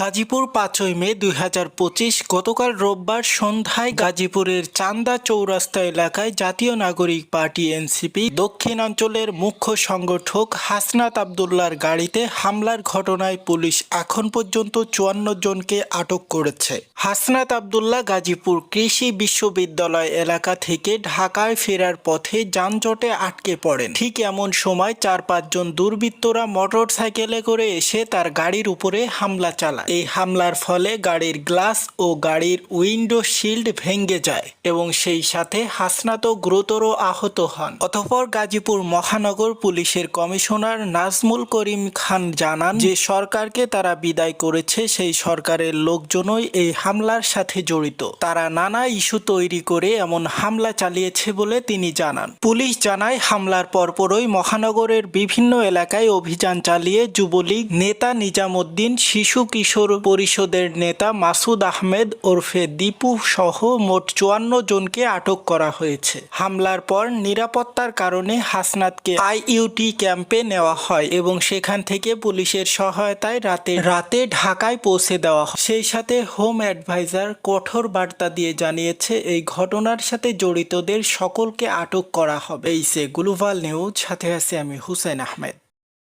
গাজীপুর পাঁচই মে দুই হাজার পঁচিশ, গতকাল রোববার সন্ধ্যায় গাজীপুরের চান্দা চৌরাস্তা এলাকায় জাতীয় নাগরিক পার্টি এনসিপি, দক্ষিণাঞ্চলের মুখ্য সংগঠক হাসনাত আবদুল্লার গাড়িতে হামলার ঘটনায় পুলিশ এখন পর্যন্ত চুয়ান্ন জনকে আটক করেছে। হাসনাত আবদুল্লাহ গাজীপুর কৃষি বিশ্ববিদ্যালয় এলাকা থেকে ঢাকায় ফেরার পথে যানজটে আটকে পড়েন। ঠিক এমন সময় চার পাঁচজন দুর্বৃত্তরা মোটর সাইকেলে করে এসে তার গাড়ির উপরে হামলা চালায়। এই হামলার ফলে গাড়ির গ্লাস ও গাড়ির উইন্ডো শিল্ড ভেঙে যায় এবং সেই সাথে হাসনাতও গুরুতর আহত হন। অতঃপর গাজীপুর মহানগর পুলিশের কমিশনার নাজমুল করিম খান জানান, যে সরকারকে তারা বিদায় করেছে, সেই সরকারের লোকজনই এই হামলার সাথে জড়িত। তারা নানা ইস্যু তৈরি করে এমন হামলা চালিয়েছে বলে তিনি জানান। পুলিশ জানায়, হামলার পরপরই মহানগরের বিভিন্ন এলাকায় অভিযান চালিয়ে যুবলীগ নেতা নিজামুদ্দিন, শিশু কিশোর পরিষদের নেতা মাসুদ আহমেদ ওরফে দীপু সহ মোট চুয়ান্ন জনকে আটক করা হয়েছে। হামলার পর নিরাপত্তার কারণে হাসনাতকে আইইউটি ক্যাম্পে নেওয়া হয় এবং সেখান থেকে পুলিশের সহায়তায় রাতে রাতে ঢাকায় পৌঁছে দেওয়া হয়। সেই সাথে হোম অ্যাডভাইজার কঠোর বার্তা দিয়ে জানিয়েছে, এই ঘটনার সাথে জড়িতদের সকলকে আটক করা হবে। এই সে গ্লোবাল নিউজ, সাথে আছে আমি হুসেন আহমেদ।